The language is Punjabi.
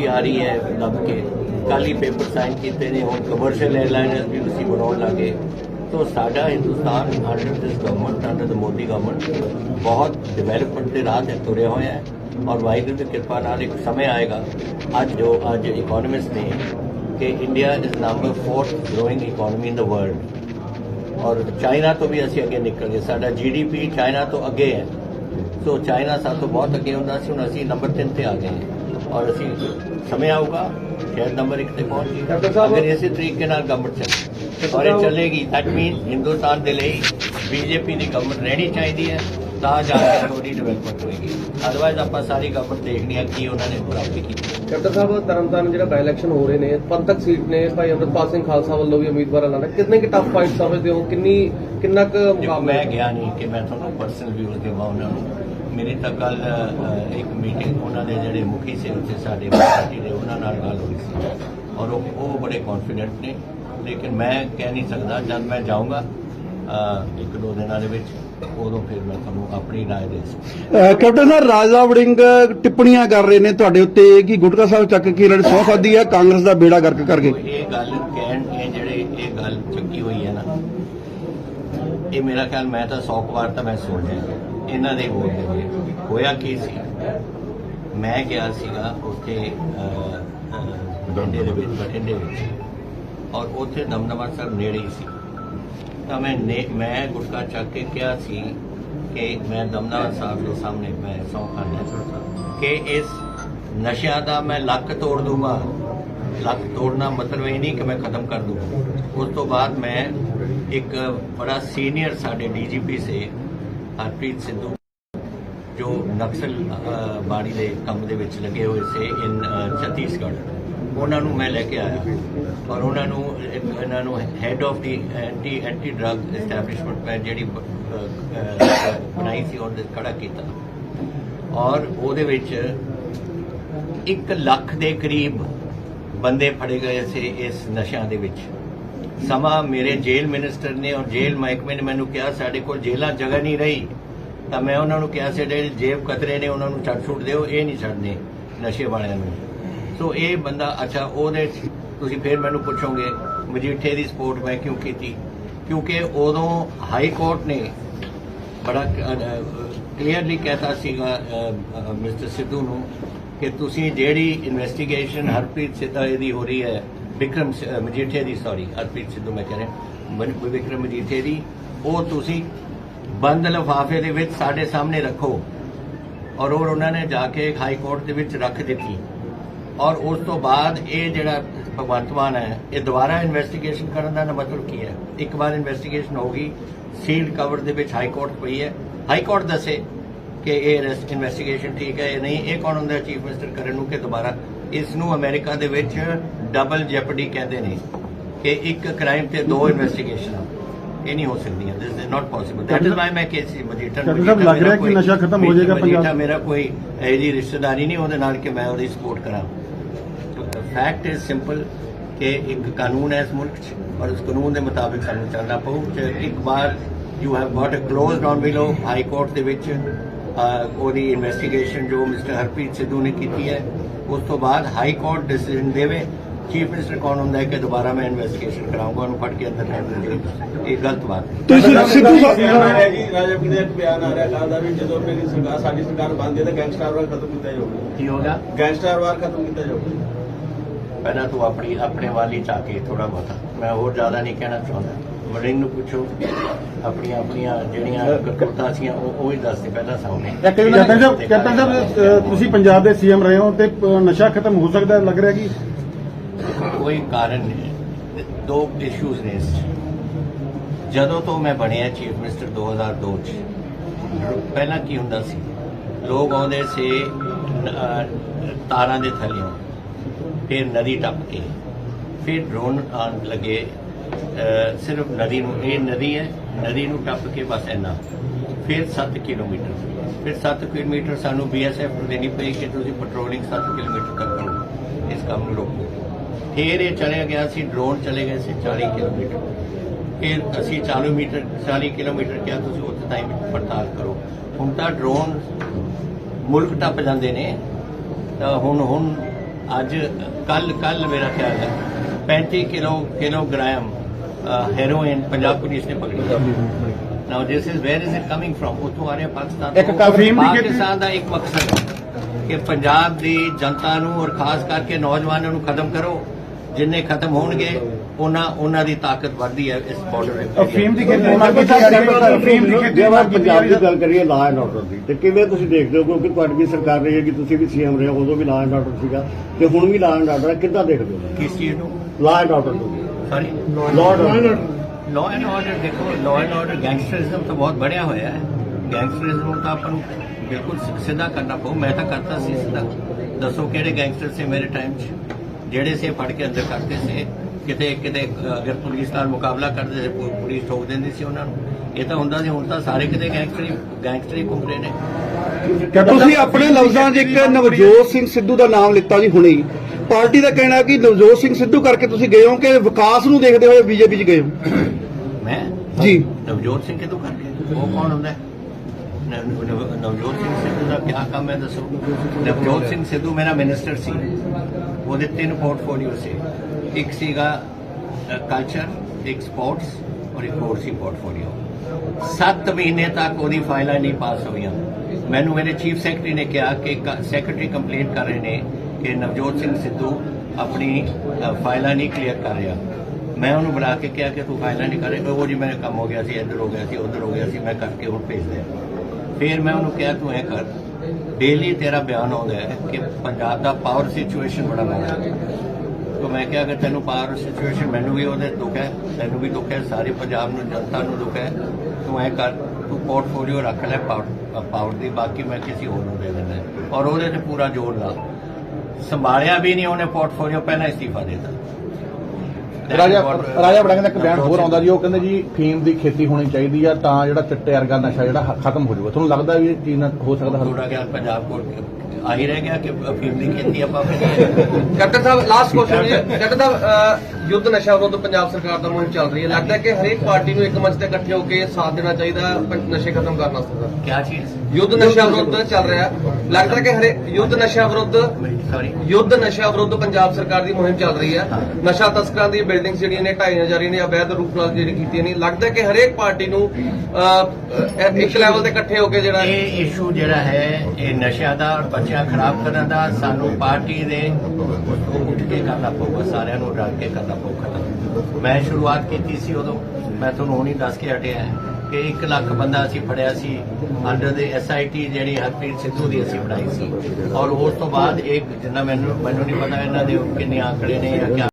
ਯੂਨੀਵਰਸਿਟੀ ਆ ਰਹੀ ਹੈ ਲੱਭ ਕੇ ਕੱਲ੍ਹ ਹੀ ਪੇਪਰ ਸਾਈਨ ਕੀਤੇ ਨੇ ਹੁਣ ਕਮਰਸ਼ੀਅਲ 에ਅਰਲਾਈਨਰਸ ਵੀ ਤੁਸੀਂ ਬਣਾਉਣ ਲੱਗੇ ਤੋ ਸਾਡਾ Hindustan under this government under the Modi government ਬਹੁਤ ਡਿਵੈਲਪਮੈਂਟ ਦੇ ਰਾਹ ਤੇ ਤੁਰਿਆ ਹੋਇਆ ਹੈ ਔਰ ਵਾਹਿਗੁਰੂ ਦੀ ਕਿਰਪਾ ਨਾਲ ਇੱਕ ਸਮੇਂ ਆਏਗਾ ਅੱਜ ਜੋ ਅੱਜ ਇਕਨੋਮਿਸਟ ਨੇ ਕਿ India is number 4th growing economy in the world ਔਰ ਚਾਈਨਾ ਤੋਂ ਵੀ ਅਸੀਂ ਅੱਗੇ ਨਿਕਲ ਗਏ ਸਾਡਾ ਜੀਡੀਪੀ ਚਾਈਨਾ ਤੋਂ ਅੱਗੇ ਹੈ ਸੋ ਚਾਈਨਾ ਸਾਡੇ ਤੋਂ ਬਹੁਤ ਅੱਗੇ ਹੁੰਦਾ ਸੀ ਹੁਣ ਅਸੀਂ ਨੰਬਰ 3 ਤੇ ਆ ਗਏ ਹਾਂ ਔਰ ਅਸੀਂ ਸਮੇਂ ਆਊਗਾ ਸ਼ਾਇਦ ਨੰਬਰ 1 ਤੇ ਪਹੁੰਚ ਜੀ ਅਗਰ ਇਸੇ ਤਰੀਕੇ ਨਾਲ ਗਵਰਨਮੈਂਟ ਚੱਲੇ। ਔਰ ਇਹ ਚੱਲੇਗੀ ਦੈਟ ਮੀਨ ਹਿੰਦੁਸਤਾਨ ਦੇ ਲਈ ਬੀਜੇਪੀ ਦੀ ਗਵਰਨਮੈਂਟ ਰਹਿਣੀ ਚਾਹੀਦੀ ਹੈ ਤਾਂ ਜਾ ਕੇ ਉਹਦੀ ਡਿਵੈਲਪਮੈਂਟ ਹੋਏਗੀ। ਅਦਰਵਾਇਜ਼ ਆਪਾਂ ਸਾਰੀ ਗਵਰਨਮੈਂਟ ਦੇਖਣੀ ਆ ਕੀ ਉਹਨਾਂ ਨੇ ਪ੍ਰਾਪਤੀ ਕੀਤੀ। ਡਾਕਟਰ ਸਾਹਿਬ ਤਰਨਤਾਰਨ ਜਿਹੜਾ ਬਾਈ ਇਲੈਕਸ਼ਨ ਹੋ ਰਹੇ ਨੇ ਪੰਥਕ ਸੀਟ ਨੇ ਭਾਈ ਅੰਮ੍ਰਿਤਪਾਲ ਸਿੰਘ ਖਾਲਸਾ ਵੱਲੋਂ ਵੀ ਉਮੀਦਵਾਰ ਐਲਾਨਾ ਕਿੰਨੇ ਕਿ ਟਫ ਫਾਈਟ ਸਮਝਦੇ ਹੋ? ਕਿੰਨੀ ਕਿੰਨਾ ਕੁ ਮੁਕਾਬਲਾ ਮੈਂ ਗਿਆ ਨਹੀਂ ਕਿ ਮੈਂ ਤੁਹਾਨੂੰ ਪਰਸਨਲ ਵਿਊ ਦੇਵਾਂ ਉਹਨਾਂ ਨੂੰ। ਮੇਰੀ ਤਾਂ ਕੱਲ ਇੱਕ ਮੀਟਿੰਗ ਉਹਨਾਂ ਦੇ ਜਿਹੜੇ ਮੁਖੀ ਸੀ ਉੱਥੇ ਸਾਡੇ ਪਾਰਟੀ ਦੇ ਉਹਨਾਂ ਨਾਲ ਗੱਲ ਹੋਈ ਸੀ ਔਰ ਉਹ ਉਹ ਬੜੇ ਕੌਨਫੀਡੈਂਟ ਨੇ ਲੇਕਿਨ ਮੈਂ ਕਹਿ ਨਹੀਂ ਸਕਦਾ ਜਦ ਮੈਂ ਜਾਊਂਗਾ ਅਹ, ਇੱਕ ਦੋ ਦਿਨਾਂ ਦੇ ਵਿੱਚ ਉਦੋਂ ਫਿਰ ਮੈਂ ਤੁਹਾਨੂੰ ਆਪਣੀ رائے ਦੇ ਸਕਦਾ ਅਹ ਕੈਪਟਨ ਸਾਹਿਬ ਰਾਜਾ ਵੜਿੰਗ ਟਿੱਪਣੀਆਂ ਕਰ ਰਹੇ ਨੇ ਤੁਹਾਡੇ ਉੱਤੇ ਕਿ ਗੁਟਕਾ ਸਾਹਿਬ ਚੱਕ ਕੇ ਇਹਨਾਂ ਨੇ ਸਹੁੰ ਖਾਦੀ ਹੈ ਕਾਂਗਰਸ ਦਾ ਬੇੜਾ ਗਰਕ ਕਰਕੇ ਇਹ ਗੱਲ ਕਹਿਣ ਇਹ ਜਿਹੜੇ ਇਹ ਗੱਲ ਚੱਕੀ ਹੋਈ ਹੈ ਨਾ ਇਹ ਮੇਰਾ ਖਿਆਲ ਮੈਂ ਤਾਂ 100 ਕੁ ਵਾਰ ਤਾਂ ਮੈਂ ਸੁਣ ਲਿਆ ਇਹਨਾਂ ਦੇ ਦੇ ਹੋਏ। ਹੋਇਆ ਕੀ ਸੀ? ਮੈਂ ਗਿਆ ਸੀਗਾ ਉੱਥੇ ਬਠਿੰਡੇ ਦੇ ਵਿੱਚ ਬਠਿੰਡੇ ਵਿੱਚ। ਔਰ ਉੱਥੇ ਦਮਦਮਾ ਸਾਹਿਬ ਨੇੜੇ ਹੀ ਸੀ। ਤਾਂ ਮੈਂ ਮੈਂ ਗੁਟਕਾ ਚੱਕ ਕੇ ਕਿਹਾ ਸੀ ਕਿ ਮੈਂ ਦਮਦਮਾ ਸਾਹਿਬ ਦੇ ਸਾਹਮਣੇ ਮੈਂ ਸੌਂ ਖਾਣਾ ਕਿ ਇਸ ਨਸ਼ਿਆਂ ਦਾ ਮੈਂ ਲੱਕ ਤੋੜ ਦੂੰਗਾ। ਲੱਕ ਤੋੜਨਾ ਮਤਲਬ ਇਹ ਨਹੀਂ ਕਿ ਮੈਂ ਖਤਮ ਕਰ ਦੂੰਗਾ। ਉਸ ਤੋਂ ਬਾਅਦ ਮੈਂ ਇੱਕ ਬੜਾ ਸੀਨੀਅਰ ਸਾਡੇ ਡੀਜੀਪੀ ਸੇ ਹਰਪ੍ਰੀਤ ਸਿੱਧੂ ਜੋ ਨਕਸਲ ਅ, ਬਾੜੀ ਦੇ ਕੰਮ ਦੇ ਵਿੱਚ ਲੱਗੇ ਹੋਏ ਸੀ ਇਨ ਅ, ਉਹਨਾਂ ਨੂੰ ਮੈਂ ਲੈ ਕੇ ਆਇਆ ਔਰ ਉਹਨਾਂ ਨੂੰ ਇਹਨਾਂ ਨੂੰ head of the anti anti drug establishment ਮੈਂ ਜਿਹੜੀ ਬਣਾਈ ਸੀ ਉਹਦੇ ਖੜਾ ਕੀਤਾ। ਔਰ ਉਹਦੇ ਵਿੱਚ 1 ਲੱਖ ਦੇ ਕਰੀਬ ਬੰਦੇ ਫੜੇ ਗਏ ਸੀ ਇਸ ਨਸ਼ਿਆਂ ਦੇ ਵਿੱਚ। ਸਮਾਂ ਮੇਰੇ ਜੇਲ੍ਹ ਮਿਨਿਸਟਰ ਨੇ ਔਰ ਜੇਲ੍ਹ ਮਹਿਕਮੇ ਨੇ ਮੈਨੂੰ ਕਿਹਾ, ਸਾਡੇ ਕੋਲ ਜੇਲ੍ਹਾਂ ਜਗ੍ਹਾ ਨਹੀਂ ਰਹੀ। ਤਾਂ ਮੈਂ ਉਹਨਾਂ ਨੂੰ ਕਿਹਾ ਸੀ ਜਿਹੜੇ ਜੇਬ ਕਤਰੇ ਨੇ ਉਹਨਾਂ ਨੂੰ ਛੱਡ ਛੁੱਟ ਦਿਓ, ਇਹ ਨਹੀਂ ਛੱਡਨੇ ਨਸ਼ੇ ਵਾਲਿਆਂ ਨੂੰ। ਸੋ ਇਹ ਬੰਦਾ, ਅੱਛਾ, ਉਹਦੇ ਤੁਸੀਂ ਫਿਰ ਮੈਨੂੰ ਪੁੱਛੋਗੇ, ਮਜੀਠੇ ਦੀ ਸਪੋਰਟ ਮੈਂ ਕਿਉਂ ਕੀਤੀ? ਕਿਉਂਕਿ ਉਦੋਂ ਹਾਈ ਕੋਰਟ ਨੇ ਬੜਾ ਕਲੀਅਰਲੀ ਕਹਿਤਾ ਸੀਗਾ ਮਿਸਟਰ ਸਿੱਧੂ ਨੂੰ ਕਿ ਤੁਸੀਂ ਜਿਹੜੀ ਇਨਵੈਸਟੀਗੇਸ਼ਨ ਹਰਪ੍ਰੀਤ ਸਿੱਧਾ ਇਹਦੀ ਹੋ ਰਹੀ ਹੈ ਵਿਕਰਮ ਸ- ਮਜੀਠੀਆ ਦੀ ਸੌਰੀ ਹਰਪ੍ਰੀਤ ਸਿੱਧੂ ਮੈਂ ਕਹਿ ਰਿਹਾ ਵਿਕਰਮ ਮਜੀਠੀਆ ਦੀ ਉਹ ਤੁਸੀਂ ਬੰਦ ਲਿਫਾਫੇ ਦੇ ਵਿੱਚ ਸਾਡੇ ਸਾਹਮਣੇ ਰੱਖੋ ਔਰ ਉਹ ਉਹਨਾਂ ਨੇ ਜਾ ਕੇ ਹਾਈ ਕੋਰਟ ਦੇ ਵਿੱਚ ਰੱਖ ਦਿੱਤੀ ਔਰ ਉਸ ਤੋਂ ਬਾਅਦ ਇਹ ਜਿਹੜਾ ਭਗਵੰਤ ਮਾਨ ਹੈ, ਇਹ ਦੁਬਾਰਾ ਇਨਵੈਸਟੀਗੇਸ਼ਨ ਕਰਨ ਦਾ ਮਤਲਬ ਕੀ ਹੈ? ਇੱਕ ਵਾਰ ਇਨਵੈਸਟੀਗੇਸ਼ਨ ਹੋ ਗਈ ਸੀਲਡ ਕਵਰ ਦੇ ਵਿੱਚ ਹਾਈ ਕੋਰਟ ਪਈ ਹੈ। ਹਾਈ ਕੋਰਟ ਦੱਸੇ ਕਿ ਇਹ ਇਨਵੈਸਟੀਗੇਸ਼ਨ ਠੀਕ ਹੈ ਇਹ ਨਹੀਂ, ਇਹ ਕੌਣ ਹੁੰਦਾ ਚੀਫ ਮਿਨਿਸਟਰ ਕਰਨ ਨੂੰ ਕਿ ਦੁਬਾਰਾ ਇਸ ਨੂੰ ਅਮਰੀਕਾ ਦੇ ਵਿੱਚ ਡਬਲ ਜੈਪਡੀ ਕਹਿੰਦੇ ਨੇ ਕਿ ਇੱਕ ਕ੍ਰਾਈਮ ਤੇ ਦੋ ਇਨਵੈਸਟੀਗੇਸ਼ਨ ਇਹ ਨਹੀਂ ਹੋ ਸਕਦੀਆਂ। This is not possible that is why ਮੈਂ ਕੇਸੀ ਮਜੀਠਾ ਸਾਹਿਬ, ਲੱਗ ਰਿਹਾ ਕਿ ਨਸ਼ਾ ਖਤਮ ਹੋ ਜਾਏਗਾ ਪੰਜਾਬ ਮੇਰਾ ਕੋਈ ਇਹ ਜੀ ਰਿਸ਼ਤੇਦਾਰੀ ਨਹੀਂ ਉਹਦੇ ਨਾਲ ਕਿ ਮੈਂ ਉਹਦੀ ਸਪੋਰਟ ਕਰਾਂ। ਫੈਕਟ ਇਜ਼ ਸਿੰਪਲ ਕਿ ਇੱਕ ਕਾਨੂੰਨ ਹੈ ਇਸ ਮੁਲਕ 'ਚ ਔਰ ਉਸ ਕਾਨੂੰਨ ਦੇ ਮੁਤਾਬਿਕ ਸਾਨੂੰ ਚੱਲਣਾ ਪਊ। ਇੱਕ ਵਾਰ you have got a closed on below high court ਦੇ ਵਿੱਚ ਉਹਦੀ ਇਨਵੈਸਟੀਗੇਸ਼ਨ ਜੋ ਮਿਸਟਰ ਹਰਪ੍ਰੀਤ ਸਿੱਧੂ ਨੇ ਕੀਤੀ ਹੈ ਉਸ ਤੋਂ ਬਾਅਦ ਹਾਈ ਕੋਰਟ ਡਿਸੀਜਨ ਦੇਵੇ ਚੀਫ ਮਿਨਿਸਟਰ ਕੌਣ ਹੁੰਦਾ ਹੈ ਕਿ ਦੁਬਾਰਾ ਮੈਂ ਇਨਵੈਸਟੀਗੇਸ਼ਨ ਕਰਾਉਂਗਾ ਉਹਨੂੰ ਫੜ ਕੇ ਅੰਦਰ ਦੂੰਗਾ ਇਹ ਗਲਤ ਬਾਤ ਹੈ। ਤੁਸੀਂ ਸਿੱਧੂ ਸਾਹਿਬ ਜੀ ਰਾਜਾ ਪੀ ਦਾ ਇੱਕ ਬਿਆਨ ਆ ਰਿਹਾ ਕੱਲ੍ਹ ਦਾ ਵੀ ਜਦੋਂ ਮੇਰੀ ਸਰਕਾਰ ਸਾਡੀ ਸਰਕਾਰ ਬੰਦ ਹੈ ਤਾਂ ਗੈਂਗਸਟਰ ਵਾਰ ਖਤਮ ਕੀਤਾ ਜਾਊਗਾ। ਕੀ ਹੋਗਾ ਗੈਂਗਸਟਰ ਵਾਰ ਖਤਮ ਕੀਤਾ ਜਾਊਗਾ। ਪਹਿਲਾਂ ਤੂੰ ਆਪਣੀ ਆਪਣੇ ਵਾਲੀ ਚਾ ਕੇ ਥੋੜਾ ਬਹੁਤਾ। ਮੈਂ ਹੋਰ ਜ਼ਿਆਦਾ ਨਹੀਂ ਕਹਿਣਾ ਚਾਹੁੰਦਾ। ਵੜਿੰਗ ਨੂੰ ਪੁੱਛੋ ਆਪਣੀਆਂ ਆਪਣੀਆਂ ਜਿਹੜੀਆਂ ਕਰਤੂਤਾਂ ਸੀਆਂ ਉਹ ਉਹ ਹੀ ਦੱਸ ਦੇ ਪਹਿਲਾਂ ਸਾਹਮਣੇ। ਕੈਪਟਨ ਸਾਹਿਬ ਕੈਪਟਨ ਸਾਹਿਬ ਤੁਸੀਂ ਪੰਜਾਬ ਦੇ ਸੀਐਮ ਰਹੇ ਹੋ ਤੇ ਨਸ਼ਾ ਖਤਮ ਹੋ ਸਕਦਾ ਲੱਗ ਰਿਹਾ ਕਿ? ਕੋਈ ਕਾਰਨ ਨਹੀਂ ਦੋ ਇਸ਼ੂਜ਼ ਨੇ। ਜਦੋਂ ਤੋਂ ਮੈਂ ਬਣਿਆ ਚੀਫ ਮਿਨਿਸਟਰ 2002 ਚ ਪਹਿਲਾਂ ਕੀ ਹੁੰਦਾ ਸੀ? ਲੋਕ ਆਉਂਦੇ ਸੀ ਤਾਰਾਂ ਦੇ ਥੱਲਿਓਂ ਫਿਰ ਨਦੀ ਟੱਪ ਕੇ ਫਿਰ ਡਰੋਨ ਆਉਣ ਲੱਗੇ। ਸਿਰਫ ਨਦੀ ਨੂੰ, ਇਹ ਨਦੀ ਹੈ, ਨਦੀ ਨੂੰ ਟੱਪ ਕੇ ਬਸ ਇੰਨਾ। ਫਿਰ 7 ਕਿਲੋਮੀਟਰ। ਫਿਰ 7 ਕਿਲੋਮੀਟਰ ਸਾਨੂੰ ਬੀਐਸਐਫ ਨੂੰ ਦੇਣੀ ਪਈ ਕਿ ਤੁਸੀਂ ਪੈਟਰੋਲਿੰਗ 7 ਕਿਲੋਮੀਟਰ ਤੱਕ ਕਰੋ। ਇਸ ਕੰਮ ਨੂੰ ਰੋਕੋ। ਫਿਰ ਇਹ ਚਲੇ ਗਿਆ ਸੀ ਡਰੋਨ ਚਲੇ ਗਏ ਸੀ 40 ਕਿਲੋਮੀਟਰ। ਫਿਰ ਅਸੀਂ 40 ਮੀਟਰ 40 ਕਿਲੋਮੀਟਰ ਕਿਹਾ, ਤੁਸੀਂ ਉੱਥੇ ਟਾਈਮ ਪੜਤਾਲ ਕਰੋ। ਹੁਣ ਤਾਂ ਡਰੋਨ ਮੁਲਕ ਟੱਪ ਜਾਂਦੇ ਨੇ। ਤਾਂ ਹੁਣ ਹੁਣ ਅੱਜ ਕੱਲ ਕੱਲ ਮੇਰਾ ਖਿਆਲ ਹੈ 35 kilo, kilogram heroin Punjab police ਨੇ ਪਕੜੀ now this is where is it coming from ਉੱਥੋਂ ਆ ਰਿਹਾ ਪਾਕਿਸਤਾਨ ਇੱਕ ਤੋਂ। ਅਫੀਮ ਦੀ ਪਾਕਿਸਤਾਨ ਦਾ ਇੱਕ ਮਕਸਦ ਹੈ ਕਿ ਪੰਜਾਬ ਦੀ ਜਨਤਾ ਨੂੰ ਔਰ ਖਾਸ ਕਰਕੇ ਨੌਜਵਾਨਾਂ ਨੂੰ ਖਤਮ ਕਰੋ। ਜਿੰਨੇ ਖਤਮ ਹੋਣਗੇ ਉਹਨਾਂ ਉਹਨਾਂ ਦੀ ਤਾਕਤ ਵੱਧਦੀ ਹੈ ਇਸ ਬਾਰਡਰ ਅਫੀਮ ਦੀ ਖੇਤੀ ਅਫੀਮ ਦੀ ਖੇਤੀ ਜਾ ਪੰਜਾਬ ਦੀ ਗੱਲ ਕਰੀਏ ਲਾ ਐਂਡ ਆਰਡਰ ਦੀ ਤੇ ਕਿਵੇਂ ਤੁਸੀਂ ਦੇਖਦੇ ਹੋ? ਕਿਉਂਕਿ ਤੁਹਾਡੀ ਵੀ ਸਰਕਾਰ ਰਹੀ ਹੈ ਕਿ ਤੁਸੀਂ ਵੀ ਸੀਐਮ ਰਹੇ ਹੋ ਉਦੋਂ ਵੀ ਲਾ ਐਂਡ ਆਰਡਰ ਸੀਗਾ ਤੇ ਹੁਣ ਵੀ ਲਾ ਐਂਡ ਆਰਡਰ ਕਿੱਦਾਂ ਦੇਖਦੇ ਹੋ? ਕਿਸ ਚੀਜ਼ ਨੂੰ? ਲਾ ਐਂਡ ਆਰਡਰ ਨੂੰ sorry lord order law and order ਦੇਖੋ ਲਾਅ ਐਂਡ ਆਰਡਰ ਗੈਂਗਸਟਰਿਜ਼ਮ ਤਾਂ ਬਹੁਤ ਬੜਿਆ ਹੋਇਆ ਹੈ ਗੈਂਗਸਟਰਿਜ਼ਮ ਨੂੰ ਤਾਂ ਆਪਾਂ ਨੂੰ ਬਿਲਕੁਲ ਸਿ- ਸਿੱਧਾ ਕਰਨਾ ਪਊ ਮੈਂ ਤਾਂ ਕਰਤਾ ਸੀ ਸਿੱਧਾ ਦੱਸੋ ਕਿਹੜੇ ਗੈਂਗਸਟਰ ਸੀ ਮੇਰੇ ਟਾਈਮ 'ਚ ਜਿਹੜੇ ਸੇ ਫੜ ਕੇ ਅੰਦਰ ਕਰਦੇ ਸੀ ਕਿਤੇ ਕਿਤੇ ਅਗਰ ਪੁਲਿਸ ਨਾਲ ਮੁਕਾਬਲਾ ਕਰਦੇ ਸੀ ਪੁਲਿਸ ਠੋਕ ਦਿੰਦੀ ਸੀ ਉਹਨਾਂ ਨੂੰ ਇਹ ਤਾਂ ਹੁੰਦਾ ਸੀ ਹੁਣ ਤਾਂ ਸਾਰੇ ਕਿਤੇ ਗੈਂਗਸਟਰ ਗੈਂਗਸਟਰ ਹੀ ਘੁੰਮ ਰਹੇ ਨੇ ਤੁਸੀਂ ਆਪਣੇ ਲਫ਼ਜ਼ਾਂ 'ਚ ਇੱਕ ਨਵਜੋਤ ਸਿੰਘ ਸਿੱਧੂ ਦਾ ਨਾਮ ਲਿੱਤਾ ਜੀ ਹੁਣੇ ਹੀ ਪਾਰਟੀ ਦਾ ਕਹਿਣਾ ਕਿ ਨਵਜੋਤ ਸਿੰਘ ਸਿੱਧੂ ਕਰਕੇ ਤੁਸੀਂ ਗਏ ਹੋ ਕਿ ਵਿਕਾਸ ਨੂੰ ਦੇਖਦੇ ਹੋਏ ਬੀਜੇਪੀ 'ਚ ਗਏ ਹੋ? ਮੈਂ? ਜੀ। ਨਵਜੋਤ ਸਿੰਘ ਕਿਦੋਂ ਕਰਕੇ? ਉਹ ਕੌਣ ਹੁੰਦਾ? ਹੈ ਨਵਜੋਤ ਸਿੰਘ ਸਿੱਧੂ ਦਾ ਕੀ ਕੰਮ ਹੈ ਦੱਸੋ? ਨਵਜੋਤ ਸਿੰਘ ਸਿੱਧੂ ਮੇਰਾ ਮਿਨਿਸਟਰ ਸੀ। ਉਹਦੇ ਤਿੰਨ ਪੋਰਟਫੋਲੀਓ ਸੀ। ਇੱਕ ਸੀਗਾ ਕਲਚਰ ਇੱਕ ਸਪੋਰਟਸ ਔਰ ਇੱਕ ਹੋਰ ਸੀ ਪੋਰਟਫੋਲੀਓ 7 ਮਹੀਨੇ ਤੱਕ ਉਹਦੀ ਫਾਈਲਾਂ ਨਹੀਂ ਪਾਸ ਹੋਈਆਂ। ਮੈਨੂੰ ਮੇਰੇ ਚੀਫ ਸੈਕਟਰੀ ਨੇ ਕਿਹਾ ਕਿ ਸੈਕਟਰੀ ਕੰਪਲੇਂਟ ਕਰ ਰਹੇ ਨੇ ਕਿ ਨਵਜੋਤ ਸਿੰਘ ਸਿੱਧੂ ਆਪਣੀ ਫਾਈਲਾਂ ਨਹੀਂ ਕਲੀਅਰ ਕਰ ਰਿਹਾ। ਮੈਂ ਉਹਨੂੰ ਬੁਲਾ ਕੇ ਕਿਹਾ ਕਿ ਤੂੰ ਫਾਈਲਾਂ ਨਹੀਂ ਕਰ ਰਿਹਾ। ਉਹ ਜੀ ਮੇਰੇ ਕੰਮ ਹੋ ਗਿਆ ਸੀ, ਇੱਧਰ ਹੋ ਗਿਆ ਸੀ, ਉੱਧਰ ਹੋ ਗਿਆ ਸੀ, ਮੈਂ ਕਰਕੇ ਹੁਣ ਭੇਜ ਦਿਆ। ਫਿਰ ਮੈਂ ਉਹਨੂੰ ਕਿਹਾ, ਤੂੰ ਇਹ ਕਰ ਡੇਲੀ ਤੇਰਾ ਬਿਆਨ ਆਉਂਦਾ ਹੈ ਕਿ ਪੰਜਾਬ ਦਾ ਪਾਵਰ ਸਿਚੁਏਸ਼ਨ ਬੜਾ ਮਾੜਾ ਹੈ। ਤੋ ਮੈਂ ਕਿਹਾ, ਅਗਰ ਤੈਨੂੰ ਪਾਵਰ ਸਿਚੁਏਸ਼ਨ ਮੈਨੂੰ ਵੀ ਉਹਦੇ ਦੁੱਖ ਹੈ, ਤੈਨੂੰ ਵੀ ਦੁੱਖ ਹੈ, ਸਾਰੇ ਪੰਜਾਬ ਨੂੰ, ਜਨਤਾ ਨੂੰ ਦੁੱਖ ਹੈ, ਤੂੰ ਐ ਕਰ, ਤੂੰ ਪੋਰਟਫੋਲੀਓ ਰੱਖ ਲੈ ਪਾਵਰ ਦੀ, ਬਾਕੀ ਮੈਂ ਕਿਸੇ ਹੋਰ ਨੂੰ ਦੇ ਦਿੰਦਾ। ਔਰ ਉਹਦੇ ਤੇ ਪੂਰਾ ਜ਼ੋਰ ਲਾ। ਸੰਭਾਲਿਆ ਵੀ ਨਹੀਂ ਉਹਨੇ ਪੋਰਟਫੋਲੀਓ ਪਹਿਲਾਂ ਇਸਤੀਫਾ ਦੇ ਦਿੱਤਾ। ਰਾਜਾ ਰਾਜਾ ਬੜਿੰਗ ਦਾ ਇੱਕ ਬਿਆਨ ਹੋਰ ਆਉਂਦਾ ਜੀ ਉਹ ਕਹਿੰਦੇ ਜੀ ਫੀਮ ਦੀ ਖੇਤੀ ਹੋਣੀ ਚਾਹੀਦੀ ਆ ਤਾਂ ਜਿਹੜਾ ਚਿੱਟੇ ਵਰਗਾ ਨਸ਼ਾ ਜਿਹੜਾ ਖਤਮ ਹੋ ਜਾਊਗਾ। ਤੁਹਾਨੂੰ ਲੱਗਦਾ ਵੀ ਇਹ ਚੀਜ਼ ਨਾਲ ਹੋ ਸਕਦਾ ਥੋੜਾ ਗਿਆ ਪੰਜਾਬ ਕੋਲ ਆ ਹੀ ਰਹਿ ਗਿਆ ਕਿ ਅਫੀਮ ਦੀ ਖੇਤੀ ਆਪਾਂ ਫਿਰ ਕੈਪਟਨ ਸਾਹਿਬ ਲਾਸਟ ਕੁਐਸਚਨ ਜੀ ਕੈਪਟਨ ਸਾਹਿਬ ਯੁੱਧ ਨਸ਼ਾ ਵਿਰੁੱਧ ਪੰਜਾਬ ਸਰਕਾਰ ਦਾ ਮੁਹਿੰਮ ਚੱਲ ਰਹੀ ਹੈ। ਲੱਗਦਾ ਹੈ ਕਿ ਹਰੇਕ ਪਾਰਟੀ ਨੂੰ ਇੱਕ ਮੰਚ ਤੇ ਇਕੱਠੇ ਹੋ ਕੇ ਸਾਥ ਦੇਣਾ ਚਾਹੀਦਾ ਨਸ਼ੇ ਖਤਮ ਕਰਨ ਵਾਸਤੇ। ਕੀ ਚੀਜ਼? ਯੁੱਧ ਨਸ਼ਾ ਵਿਰੁੱਧ ਚੱਲ ਰਿਹਾ। ਲੱਗਦਾ ਹੈ ਕਿ ਹਰੇ ਯੁੱਧ ਨਸ਼ਾ ਵਿਰੁੱਧ ਸੌਰੀ ਯੁੱਧ ਨਸ਼ਾ ਵਿਰੁੱਧ ਪੰਜਾਬ ਸਰਕਾਰ ਦੀ ਮੁਹਿੰਮ ਚੱਲ ਰਹੀ ਹੈ। ਨਸ਼ਾ ਤਸਕਰਾਂ ਦੀ ਬਿਲਡਿੰਗ ਜਿਹੜੀਆਂ ਨੇ ਢਾਈਆਂ ਜਾ ਰਹੀਆਂ ਨੇ ਅਵੈਧ ਰੂਪ ਨਾਲ ਜਿਹੜੀ ਕੀਤੀਆਂ ਨੇ। ਲੱਗਦਾ ਕਿ ਹਰੇਕ ਪਾਰਟੀ ਨੂੰ ਇੱਕ ਲੈਵਲ ਤੇ ਇਕੱਠੇ ਹੋ ਕੇ ਜਿਹੜਾ ਇਹ ਇਸ਼ੂ ਜਿਹੜਾ ਹੈ ਇਹ ਨਸ਼ਿਆਂ ਦਾ ਔਰ ਬੱਚਿਆਂ ਖਰਾਬ ਕਰਨ ਦਾ ਸਾਨੂੰ ਪਾਰਟੀ ਦੇ ਉੱਠ ਕੇ ਕਰਨਾ ਪਊਗਾ ਸਾਰਿਆਂ ਨੂੰ ਰਲ ਕੇ ਕਰਨਾ ਪਊ ਖਤਮ ਮੈਂ ਸ਼ੁਰੂਆਤ ਕੀਤੀ ਸੀ ਉਦੋਂ। ਮੈਂ ਤੁਹਾਨੂੰ ਹੁਣੀ ਦੱਸ ਕੇ ਹਟਿਆ ਹੈ। ਕਿ 1 ਲੱਖ ਬੰਦਾ ਅਸੀਂ ਫੜਿਆ ਸੀ ਅੰਡਰ ਦੇ ਐਸਆਈਟੀ ਜਿਹੜੀ ਹਰਪ੍ਰੀਤ ਸਿੱਧੂ ਦੀ ਅਸੀਂ ਫੜਾਈ ਸੀ। ਔਰ ਉਸ ਤੋਂ ਬਾਅਦ ਇੱਕ ਜਿੰਨਾ ਮੈਨੂੰ ਮੈਨੂੰ ਨਹੀਂ ਪਤਾ ਇਹਨਾਂ ਦੇ ਕਿੰਨੇ ਆંકੜੇ ਨੇ ਜਾਂ ਕਿਆ